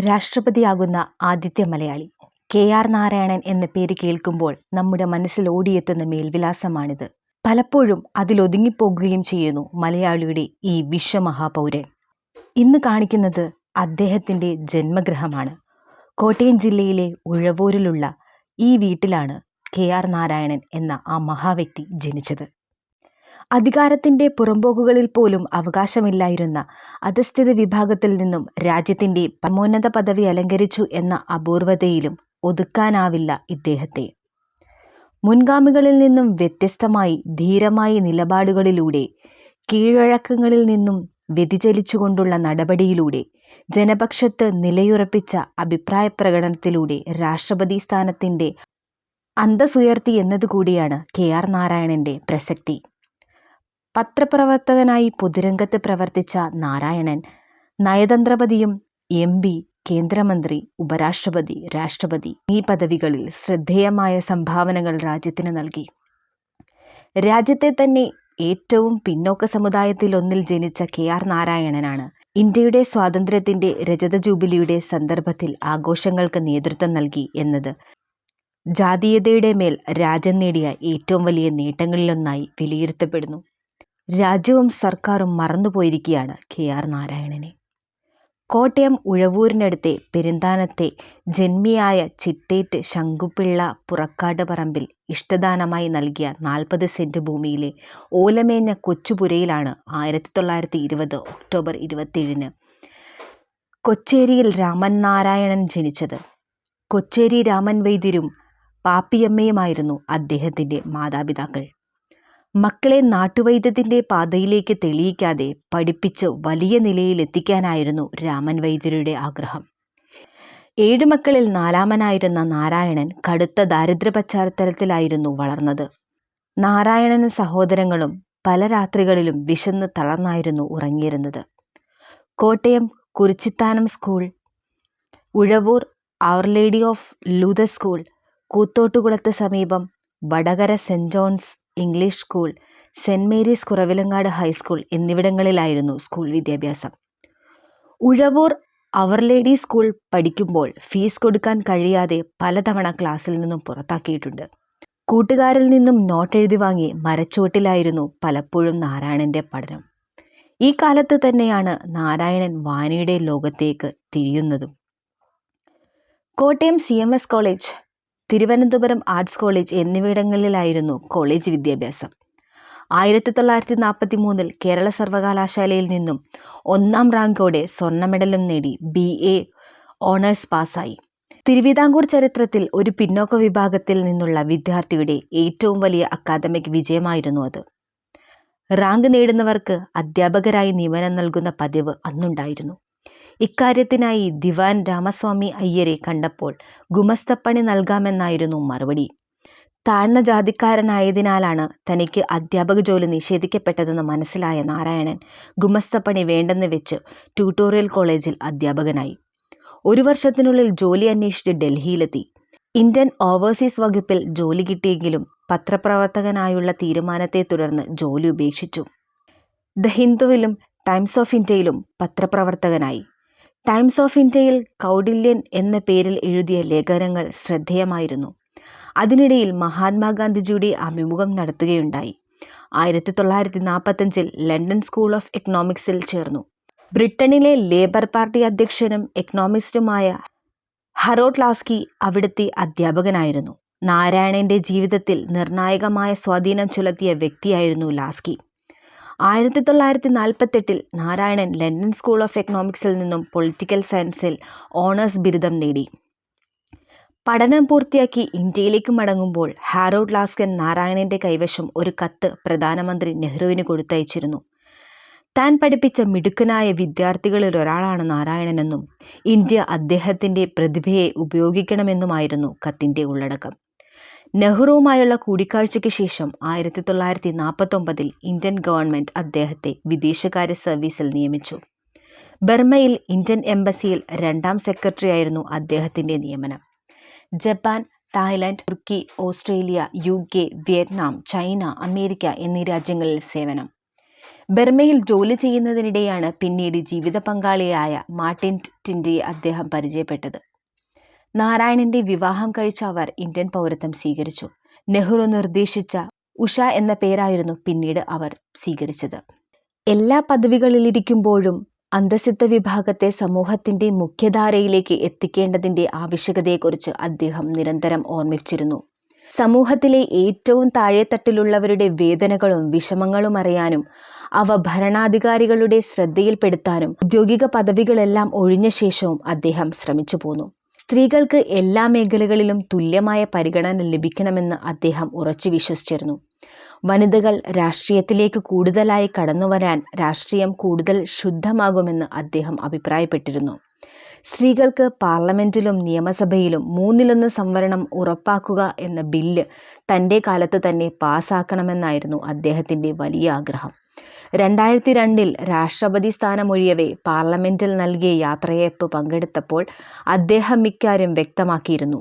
രാഷ്ട്രപതിയാകുന്ന ആദ്യത്തെ Malayali. K R Narayanan എന്ന പേര് കേൾക്കുമ്പോൾ നമ്മുടെ മനസ്സിൽ ഓടിയെത്തുന്ന മേൽവിലാസമാണിത്. പലപ്പോഴും അതിലൊതുങ്ങിപ്പോകുകയും ചെയ്യുന്നു മലയാളിയുടെ ഈ വിശ്വമഹാപൗരൻ. ഇന്ന് കാണിക്കുന്നത് അദ്ദേഹത്തിന്റെ ജന്മഗൃഹമാണ് കോട്ടയം ജില്ലയിലെ ഉഴവൂരിലുള്ള ഈ വീട്ടിലാണ് കെ ആർ നാരായണൻ എന്ന ആ മഹാവ്യക്തി ജനിച്ചത്. അധികാരത്തിന്റെ പുറംപോക്കുകളിൽ പോലും അവകാശമില്ലായിരുന്ന അധസ്ഥിത വിഭാഗത്തിൽ നിന്നും രാജ്യത്തിന്റെ പരമോന്നത പദവി അലങ്കരിച്ചു എന്ന അപൂർവതയിലും ഒതുക്കാനാവില്ല ഇദ്ദേഹത്തെ. മുൻഗാമികളിൽ നിന്നും വ്യത്യസ്തമായി ധീരമായ നിലപാടുകളിലൂടെ കീഴഴക്കങ്ങളിൽ നിന്നും വ്യതിചലിച്ചുകൊണ്ടുള്ള നടപടിയിലൂടെ ജനപക്ഷത്ത് നിലയുറപ്പിച്ച അഭിപ്രായ പ്രകടനത്തിലൂടെ രാഷ്ട്രപതി സ്ഥാനത്തിന്റെ അന്തസ്സുയർത്തി എന്നതുകൂടിയാണ് കെ ആർ നാരായണന്റെ പ്രസക്തി. പത്രപ്രവർത്തകനായി പൊതുരംഗത്ത് പ്രവർത്തിച്ച നാരായണൻ നയതന്ത്രപതിയും എം പി കേന്ദ്രമന്ത്രി ഉപരാഷ്ട്രപതി രാഷ്ട്രപതി ഈ പദവികളിൽ ശ്രദ്ധേയമായ സംഭാവനകൾ രാജ്യത്തിന് നൽകി. രാജ്യത്തെ തന്നെ ഏറ്റവും പിന്നോക്ക സമുദായത്തിൽ ഒന്നിൽ ജനിച്ച കെ ആർ നാരായണനാണ്. ഇന്ത്യയുടെ സ്വാതന്ത്ര്യത്തിന്റെ രജത ജൂബിലിയുടെ സന്ദർഭത്തിൽ ആഘോഷങ്ങൾക്ക് നേതൃത്വം നൽകി എന്നത്. ജാതീയതയുടെ മേൽ രാജ്യം നേടിയ ഏറ്റവും വലിയ നേട്ടങ്ങളിലൊന്നായി വിലയിരുത്തപ്പെടുന്നു. രാജ്യവും സർക്കാരും മറന്നുപോയിരിക്കുകയാണ് കെ ആർ നാരായണനെ. കോട്ടയം ഉഴവൂരിനടുത്തെ പെരുന്താനത്തെ ജന്മിയായ ചിട്ടേറ്റ് ശങ്കുപിള്ള പുറക്കാട് പറമ്പിൽ ഇഷ്ടദാനമായി നൽകിയ നാൽപ്പത് സെന്റ് ഭൂമിയിലെ ഓലമേഞ്ഞ കൊച്ചുപുരയിലാണ് ആയിരത്തി തൊള്ളായിരത്തി ഇരുപത് ഒക്ടോബർ ഇരുപത്തിയേഴിന് കൊച്ചേരിയിൽ രാമൻ നാരായണൻ ജനിച്ചത്. കൊച്ചേരി രാമൻ വൈദ്യരും പാപ്പിയമ്മയുമായിരുന്നു അദ്ദേഹത്തിന്റെ മാതാപിതാക്കൾ. മക്കളെ നാട്ടുവൈദ്യത്തിന്റെ പാതയിലേക്ക് തെളിയിക്കാതെ പഠിപ്പിച്ച് വലിയ നിലയിലെത്തിക്കാനായിരുന്നു രാമൻ വൈദ്യരുടെ ആഗ്രഹം. ഏഴ് മക്കളിൽ നാലാമനായിരുന്ന നാരായണൻ കടുത്ത ദാരിദ്ര്യ പശ്ചാത്തലത്തിലായിരുന്നു വളർന്നത്. നാരായണനും സഹോദരങ്ങളും പല രാത്രികളിലും വിശന്ന് തളർന്നായിരുന്നു ഉറങ്ങിയിരുന്നത്. Kottayam Kurichithanam school Uzhavoor our lady of ലൂത school കൂത്തോട്ടുകുളത്ത് സമീപം Vadakara saint John's English school saint Mary's Kuravilangad high school എന്നിവിടങ്ങളിലായിരുന്നു school വിദ്യാഭ്യാസം. ഉഴവൂർ അവർ ലേഡി സ്കൂൾ പഠിക്കുമ്പോൾ ഫീസ് കൊടുക്കാൻ കഴിയാതെ പലതവണ ക്ലാസ്സിൽ നിന്നും പുറത്താക്കിയിട്ടുണ്ട്. കൂട്ടുകാരിൽ നിന്നും നോട്ട് എഴുതി വാങ്ങി മരച്ചുവട്ടിലായിരുന്നു പലപ്പോഴും നാരായണന്റെ പഠനം. ഈ കാലത്ത് തന്നെയാണ് നാരായണൻ വായനയുടെ ലോകത്തേക്ക് തിരിയുന്നതും. Kottayam C M S college Thiruvananthapuram arts college എന്നിവിടങ്ങളിലായിരുന്നു college വിദ്യാഭ്യാസം. ആയിരത്തി തൊള്ളായിരത്തി നാൽപ്പത്തി മൂന്നിൽ കേരള സർവകലാശാലയിൽ നിന്നും ഒന്നാം റാങ്കോടെ സ്വർണ മെഡലും നേടി ബി എ ഓണേഴ്സ് പാസ്സായി. തിരുവിതാംകൂർ ചരിത്രത്തിൽ ഒരു പിന്നോക്ക വിഭാഗത്തിൽ നിന്നുള്ള വിദ്യാർത്ഥിയുടെ ഏറ്റവും വലിയ അക്കാദമിക് വിജയമായിരുന്നു അത്. റാങ്ക് നേടുന്നവർക്ക് അധ്യാപകരായി നിയമനം നൽകുന്ന പതിവ് അന്നുണ്ടായിരുന്നു. ഇക്കാര്യത്തിനായി ദിവാൻ രാമസ്വാമി അയ്യരെ കണ്ടപ്പോൾ ഗുമസ്തപ്പണി നൽകാമെന്നായിരുന്നു മറുപടി. താഴ്ന്ന ജാതിക്കാരനായതിനാലാണ് തനിക്ക് അധ്യാപക ജോലി നിഷേധിക്കപ്പെട്ടതെന്ന് മനസ്സിലായ നാരായണൻ ഗുമസ്തപ്പണി വേണ്ടെന്ന് വെച്ച് ട്യൂട്ടോറിയൽ കോളേജിൽ അധ്യാപകനായി. ഒരു വർഷത്തിനുള്ളിൽ ജോലി അന്വേഷിച്ച് ഡൽഹിയിലെത്തി. ഇന്ത്യൻ ഓവർസീസ് വകുപ്പിൽ ജോലി കിട്ടിയെങ്കിലും പത്രപ്രവർത്തകനായുള്ള തീരുമാനത്തെ തുടർന്ന് ജോലി ഉപേക്ഷിച്ചു. ദ ഹിന്ദുവിലും ടൈംസ് ഓഫ് ഇന്ത്യയിലും പത്രപ്രവർത്തകനായി. ടൈംസ് ഓഫ് ഇന്ത്യയിൽ കൗഡില്യൻ എന്ന പേരിൽ എഴുതിയ ലേഖനങ്ങൾ ശ്രദ്ധേയമായിരുന്നു. അതിനിടയിൽ മഹാത്മാഗാന്ധിജിയുടെ അഭിമുഖം നടത്തുകയുണ്ടായി. ആയിരത്തി തൊള്ളായിരത്തി നാൽപ്പത്തഞ്ചിൽ ലണ്ടൻ സ്കൂൾ ഓഫ് എക്കണോമിക്സിൽ ചേർന്നു. ബ്രിട്ടനിലെ ലേബർ പാർട്ടി അധ്യക്ഷനും എക്കണോമിസ്റ്റുമായ ഹറോട്ട് ലാസ്കി അവിടുത്തെ അധ്യാപകനായിരുന്നു. നാരായണന്റെ ജീവിതത്തിൽ നിർണായകമായ സ്വാധീനം ചെലുത്തിയ വ്യക്തിയായിരുന്നു ലാസ്കി. ആയിരത്തി തൊള്ളായിരത്തി നാൽപ്പത്തെട്ടിൽ നാരായണൻ ലണ്ടൻ സ്കൂൾ ഓഫ് എക്കണോമിക്സിൽ നിന്നും പൊളിറ്റിക്കൽ സയൻസിൽ ഓണേഴ്സ് ബിരുദം നേടി. പഠനം പൂർത്തിയാക്കി ഇന്ത്യയിലേക്ക് മടങ്ങുമ്പോൾ ഹാരോഡ് ലാസ്കൻ നാരായണന്റെ കൈവശം ഒരു കത്ത് പ്രധാനമന്ത്രി നെഹ്റുവിന് കൊടുത്തയച്ചിരുന്നു. താൻ പഠിപ്പിച്ച മിടുക്കനായ വിദ്യാർത്ഥികളിൽ ഒരാളാണ് നാരായണനെന്നും ഇന്ത്യ അദ്ദേഹത്തിന്റെ പ്രതിഭയെ ഉപയോഗിക്കണമെന്നുമായിരുന്നു കത്തിന്റെ ഉള്ളടക്കം. നെഹ്റുവുമായുള്ള കൂടിക്കാഴ്ചയ്ക്ക് ശേഷം ആയിരത്തി തൊള്ളായിരത്തി നാൽപ്പത്തൊമ്പതിൽ ഇന്ത്യൻ ഗവൺമെന്റ് അദ്ദേഹത്തെ വിദേശകാര്യ സർവീസിൽ നിയമിച്ചു. ബർമയിൽ ഇന്ത്യൻ എംബസിയിൽ രണ്ടാം സെക്രട്ടറി ആയിരുന്നു അദ്ദേഹത്തിന്റെ നിയമനം. ജപ്പാൻ തായ്ലാൻഡ് തുർക്കി Australia U K Vietnam China America എന്നീ രാജ്യങ്ങളിൽ സേവനം. ബർമയിൽ ജോലി ചെയ്യുന്നതിനിടെയാണ് പിന്നീട് ജീവിത പങ്കാളിയായ മാർട്ടിൻ ടിൻഡിയെ അദ്ദേഹം പരിചയപ്പെട്ടത്. നാരായണന്റെ വിവാഹം കഴിച്ച അവർ ഇന്ത്യൻ പൗരത്വം സ്വീകരിച്ചു. നെഹ്റു നിർദ്ദേശിച്ച ഉഷ എന്ന പേരായിരുന്നു പിന്നീട് അവർ സ്വീകരിച്ചത്. എല്ലാ പദവികളിലിരിക്കുമ്പോഴും അന്തസിദ്ധ വിഭാഗത്തെ സമൂഹത്തിന്റെ മുഖ്യധാരയിലേക്ക് എത്തിക്കേണ്ടതിന്റെ ആവശ്യകതയെക്കുറിച്ച് അദ്ദേഹം നിരന്തരം ഓർമ്മിച്ചിരുന്നു. സമൂഹത്തിലെ ഏറ്റവും താഴെത്തട്ടിലുള്ളവരുടെ വേദനകളും വിഷമങ്ങളും അറിയാനും അവ ഭരണാധികാരികളുടെ ശ്രദ്ധയിൽപ്പെടുത്താനും ഔദ്യോഗിക പദവികളെല്ലാം ഒഴിഞ്ഞ ശേഷവും അദ്ദേഹം ശ്രമിച്ചു പോന്നു സ്ത്രീകൾക്ക് എല്ലാ മേഖലകളിലും തുല്യമായ പരിഗണന ലഭിക്കണമെന്ന് അദ്ദേഹം ഉറച്ചു വിശ്വസിച്ചിരുന്നു. വനിതകൾ രാഷ്ട്രീയത്തിലേക്ക് കൂടുതലായി കടന്നുവരാൻ രാഷ്ട്രീയം കൂടുതൽ ശുദ്ധമാകുമെന്ന് അദ്ദേഹം അഭിപ്രായപ്പെട്ടിരുന്നു. സ്ത്രീകൾക്ക് പാർലമെന്റിലും നിയമസഭയിലും മൂന്നിലൊന്ന് സംവരണം ഉറപ്പാക്കുക എന്ന ബില്ല് തന്റെ കാലത്ത് തന്നെ പാസ്സാക്കണമെന്നായിരുന്നു അദ്ദേഹത്തിന്റെ വലിയ ആഗ്രഹം. രണ്ടായിരത്തി രണ്ടിൽ രാഷ്ട്രപതി സ്ഥാനമൊഴിയവേ പാർലമെന്റിൽ നൽകിയ യാത്രയയപ്പ് പങ്കെടുത്തപ്പോൾ അദ്ദേഹം ഇക്കാര്യം വ്യക്തമാക്കിയിരുന്നു.